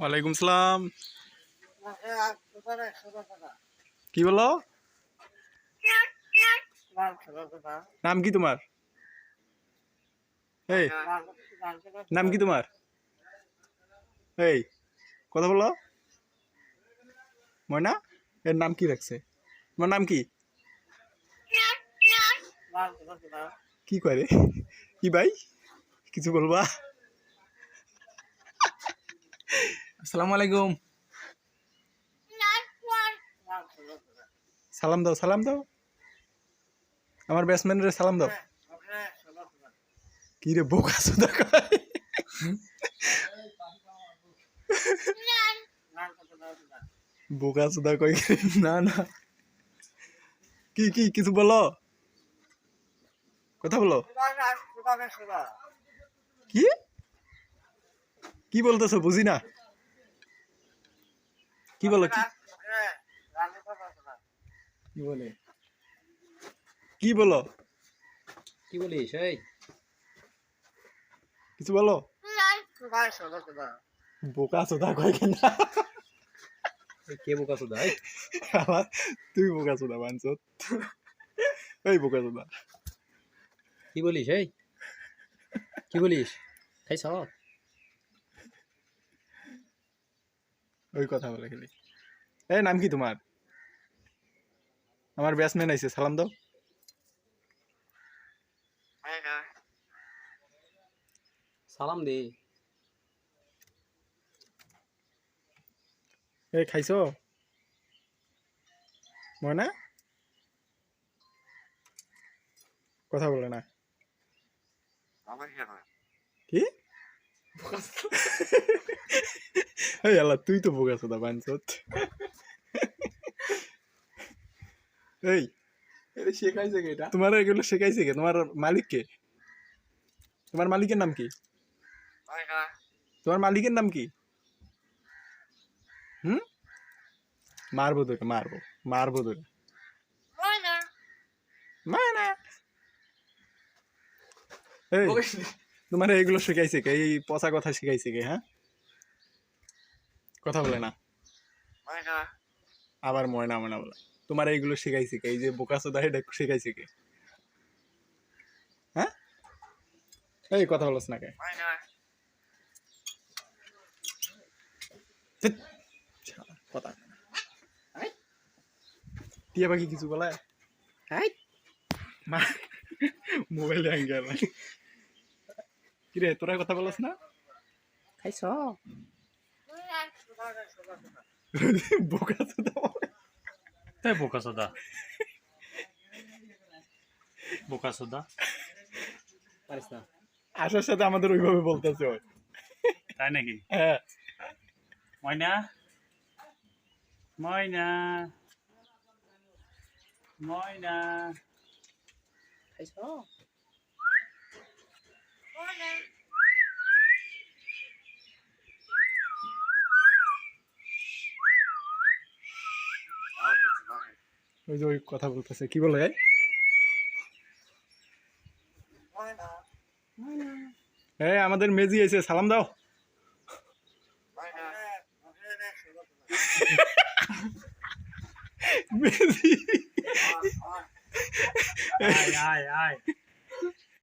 ওয়ালাইকুম সালাম। কি বলো? নাম কি তোমার? এই, নাম কি তোমার? এই, কথা বলো। ময়না, এর নাম কি রাখছে? তোমার নাম কি? কি করে কি ভাই? কিছু বলবা? আসসালামু আলাইকুম। সালাম দাও সালাম দাও। আমার ব্যাটসম্যানের সালাম দাও। কি রে বোকা সুদা বোকা সুদা কই না না। কি কি, কিছু বলো। কথা বলো। কি? কি বলতেছো, বুঝি না। কি বলো কি? কি বলে? কি বলো? কি বলিস এই? কিছু বলো? বোকা সুদা কয় কেন? কে বোকা সুদা আমার তুই বোকা সুদা বাঞ্চত। এই বোকা সুদা। কি বলিস এই? কি বলিস? খাইছ? ওই কথা বলে খেলি। এই নাম কি তোমার? আমার ব্যাটসম্যান আইছে সালাম দাও। সালাম দে। এই খাইছো? ময়না কথা বলে না। কি? আল্লাহ তুই তো বোকা সুদা বাঞ্চত এই এটা শেখাইছে কে এটা তোমার এগুলো শেখাইছে কে তোমার মালিক কে তোমার মালিকের নাম কি তোমার মালিকের নাম কি হুম মারবো তোকে মারবো মারবো তোকে মানা এই তোমার এগুলো শেখাইছে কে এই পচা কথা শেখাইছে কে হ্যাঁ কথা বলে না। আবার ময়না ময়না বলে। তোমার এইগুলো শেখাইছে কে? এই যে বোকা সোদা এটা শেখাইছে কে? হ্যাঁ? এই কথা বলছ না কে? কথা টিয়া পাখি কিছু বলে? হাই মা মোবাইল গেল কিরে তোরা কথা বলছ না? খাইছ? বোকা সোদা বলে। তাই বোকা সোদা বোকা পারিস না। আশার সাথে আমাদের ওইভাবে বলতেছে ওই তাই নাকি? হ্যাঁ। ময়না? ময়না? ময়না? খাইছ? ওই যে ওই কথা বলতেছে। কি বলে হ্যাঁ আমাদের মেজি এসে, সালাম দাও। মেজি আয় আয় আয়।